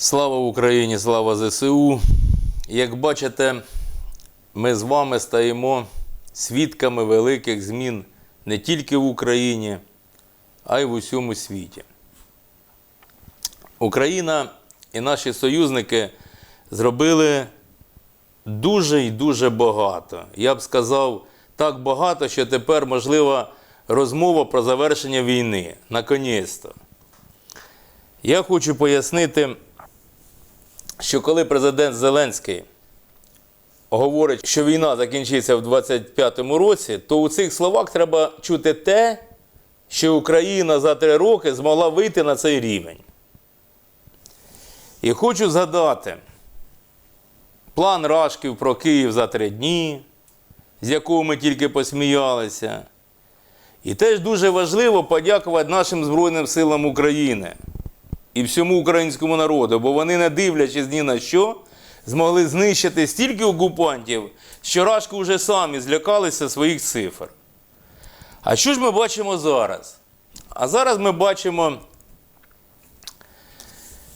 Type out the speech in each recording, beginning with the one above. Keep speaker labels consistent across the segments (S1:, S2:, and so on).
S1: Слава Україні, слава ЗСУ. Як бачите, ми з вами стаємо свідками великих змін не тільки в Україні, а й в усьому світі. Україна і наші союзники зробили дуже і дуже багато. Я б сказав, так багато, що тепер можлива розмова про завершення війни. Наконець-то. Я хочу пояснити, що коли президент Зеленський говорить, що війна закінчиться в 25-му році, то у цих словах треба чути те, що Україна за три роки змогла вийти на цей рівень. І хочу згадати план Рашків про Київ за три дні, з якого ми тільки посміялися. І теж дуже важливо подякувати нашим Збройним силам України і всьому українському народу, бо вони, не дивлячись ні на що, змогли знищити стільки окупантів, що Рашки вже самі злякалися своїх цифр. А що ж ми бачимо зараз? А зараз ми бачимо,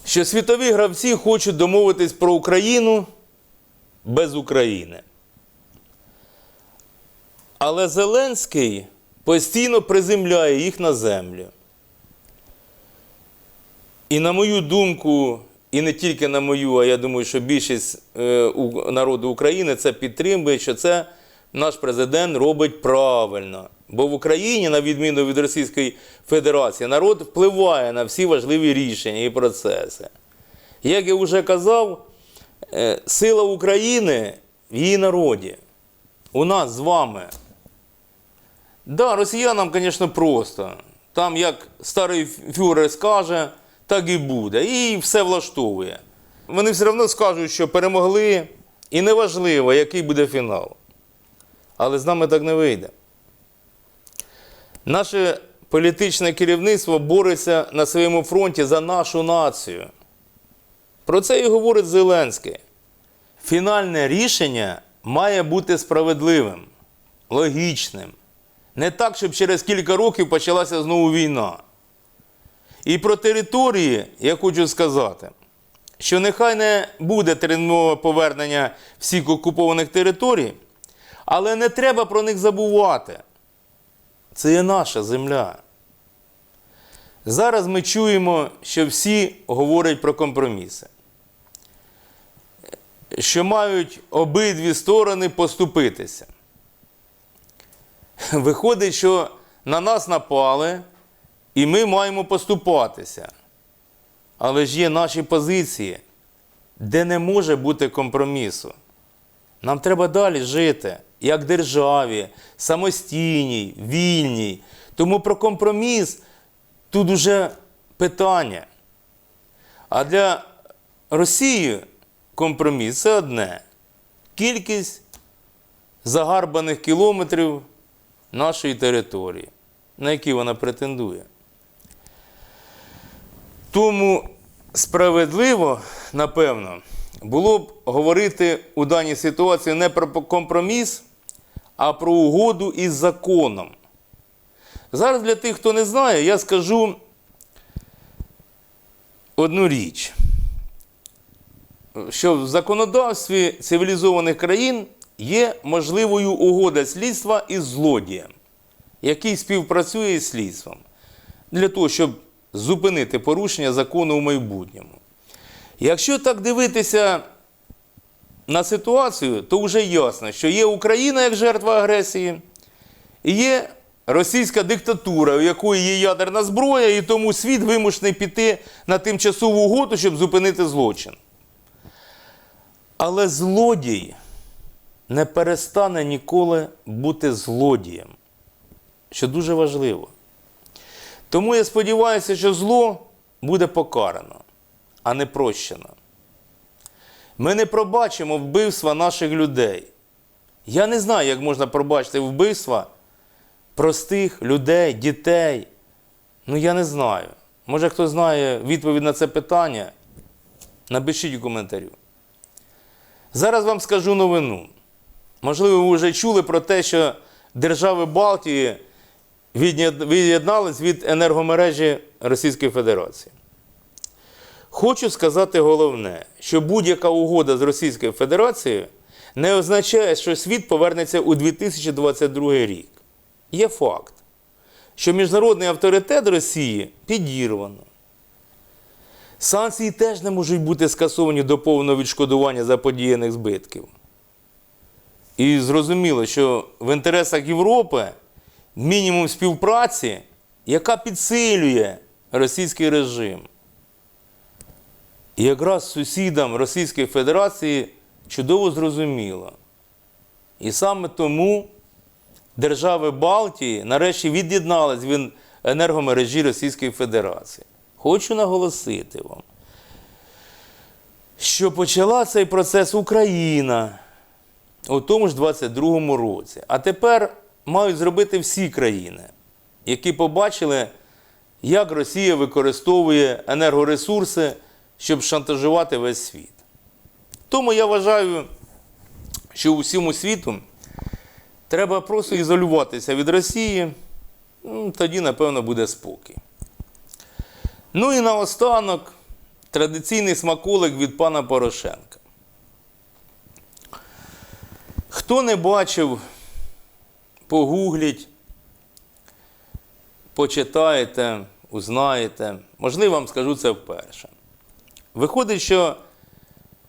S1: що світові гравці хочуть домовитись про Україну без України. Але Зеленський постійно приземляє їх на землю. І на мою думку, і не тільки на мою, а я думаю, що більшість е, народу України це підтримує, що це наш президент робить правильно. Бо в Україні, на відміну від Російської Федерації, народ впливає на всі важливі рішення і процеси. Як я вже казав, е, сила України в її народі. У нас з вами. Да, росіянам, звісно, просто. Там як старий фюрер скаже, так і буде. І все влаштовує. Вони все одно скажуть, що перемогли, і неважливо, який буде фінал. Але з нами так не вийде. Наше політичне керівництво бореться на своєму фронті за нашу націю. Про це і говорить Зеленський. Фінальне рішення має бути справедливим, логічним. Не так, щоб через кілька років почалася знову війна. І про території я хочу сказати, що нехай не буде термінове повернення всіх окупованих територій, але не треба про них забувати. Це є наша земля. Зараз ми чуємо, що всі говорять про компроміси, що мають обидві сторони поступитися. Виходить, що на нас напали, і ми маємо поступатися. Але ж є наші позиції, де не може бути компромісу. Нам треба далі жити, як державі, самостійній, вільній. Тому про компроміс тут уже питання. А для Росії компроміс це одне. Кількість загарбаних кілометрів нашої території, на які вона претендує. Тому справедливо, напевно, було б говорити у даній ситуації не про компроміс, а про угоду із законом. Зараз для тих, хто не знає, я скажу одну річ, що в законодавстві цивілізованих країн є можливою угода слідства із злодієм, який співпрацює із слідством, для того, щоб зупинити порушення закону у майбутньому. Якщо так дивитися на ситуацію, то вже ясно, що є Україна як жертва агресії, і є російська диктатура, у якої є ядерна зброя, і тому світ вимушений піти на тимчасову угоду, щоб зупинити злочин. Але злодій не перестане ніколи бути злодієм, що дуже важливо. Тому я сподіваюся, що зло буде покарано, а не прощено. Ми не пробачимо вбивства наших людей. Я не знаю, як можна пробачити вбивства простих людей, дітей. Ну, я не знаю. Може, хто знає відповідь на це питання, напишіть у коментарю. Зараз вам скажу новину. Можливо, ви вже чули про те, що держави Балтії від'єднались від енергомережі Російської Федерації. Хочу сказати головне, що будь-яка угода з Російською Федерацією не означає, що світ повернеться у 2022 рік. Є факт, що міжнародний авторитет Росії підірвано. Санкції теж не можуть бути скасовані до повного відшкодування заподіяних збитків. І зрозуміло, що в інтересах Європи мінімум співпраці, яка підсилює російський режим. І якраз сусідам Російської Федерації чудово зрозуміло. І саме тому держави Балтії нарешті від'єднались від енергомережі Російської Федерації. Хочу наголосити вам, що почала цей процес Україна у тому ж 22-му році. А тепер мають зробити всі країни, які побачили, як Росія використовує енергоресурси, щоб шантажувати весь світ. Тому я вважаю, що усьому світу треба просто ізолюватися від Росії, ну, тоді, напевно, буде спокій. Ну і наостанок традиційний смаколик від пана Порошенка. Хто не бачив, погугліть, почитаєте, узнаєте. Можливо, вам скажу це вперше. Виходить, що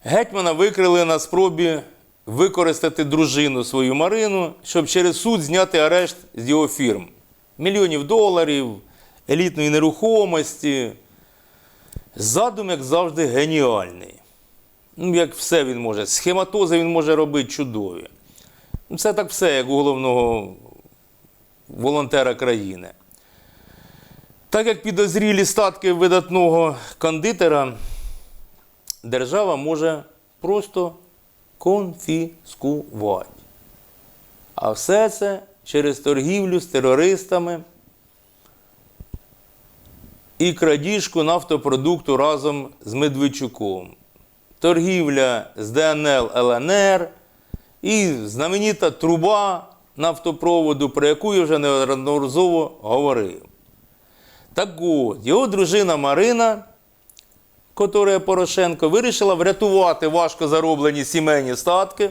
S1: гетьмана викрили на спробі використати дружину свою Марину, щоб через суд зняти арешт з його фірм. Мільйонів доларів, елітної нерухомості. Задум, як завжди, геніальний. Ну, як все він може. Схематози він може робити чудові. Ну, Це так все, як у головного волонтера країни. Так як підозрілі статки видатного кондитера, держава може просто конфіскувати. А все це через торгівлю з терористами і крадіжку нафтопродукту разом з Медведчуком. Торгівля з ДНЛ ЛНР і знаменита труба нафтопроводу, про яку я вже неодноразово говорив. Так от, його дружина Марина, котра Порошенко, вирішила врятувати важко зароблені сімейні статки.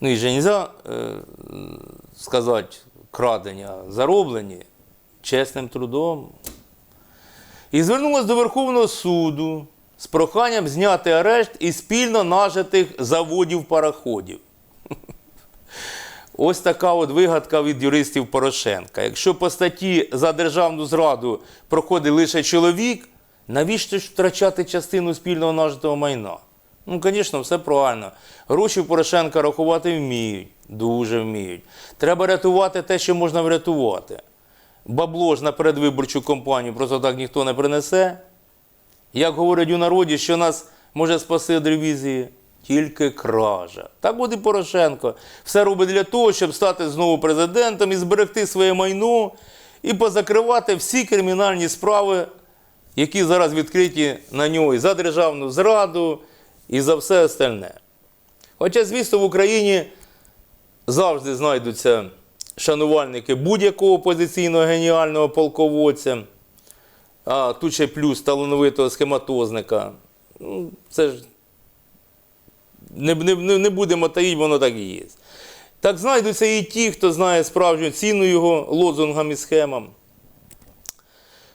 S1: Ну і же не можна е, сказати крадення, зароблені чесним трудом. І звернулася до Верховного суду з проханням зняти арешт із спільно нажитих заводів пароходів. Ось така от вигадка від юристів Порошенка. Якщо по статті за державну зраду проходить лише чоловік, навіщо ж втрачати частину спільного нажитого майна? Ну, звісно, все правильно. Гроші Порошенка рахувати вміють, дуже вміють. Треба рятувати те, що можна врятувати. Бабло ж на передвиборчу кампанію просто так ніхто не принесе. Як говорять у народі, що нас може спасти від ревізії? Тільки кража. Так буде Порошенко. Все робить для того, щоб стати знову президентом і зберегти своє майно і позакривати всі кримінальні справи, які зараз відкриті на нього і за державну зраду, і за все остальне. Хоча, звісно, в Україні завжди знайдуться шанувальники будь-якого опозиційного геніального полководця, а тут ще плюс талановитого схематозника. Ну, Це ж не, не, не будемо таїть, воно так і є. Так знайдуться і ті, хто знає справжню ціну його лозунгам і схемам.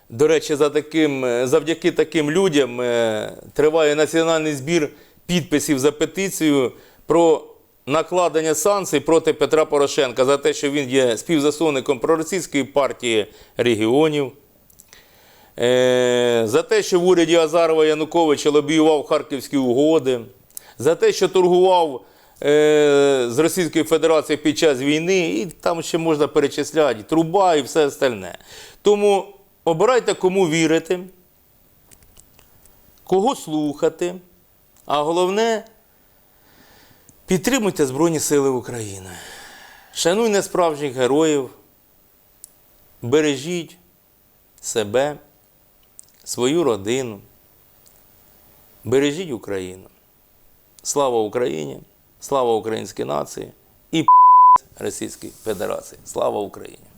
S1: До речі, за таким, е, завдяки таким людям е, триває національний збір підписів за петицію про накладення санкцій проти Петра Порошенка за те, що він є співзасновником проросійської партії регіонів. Е, За те, що в уряді Азарова Януковича лобіював харківські угоди, за те, що торгував е, з Російською Федерацією під час війни, і там ще можна перечисляти труба і все остальне. Тому обирайте, кому вірити, кого слухати, а головне підтримуйте Збройні Сили України. Шануйте справжніх героїв, бережіть себе, свою родину, бережіть Україну. Слава Україні! Слава українській нації і Російській Федерації. Слава Україні!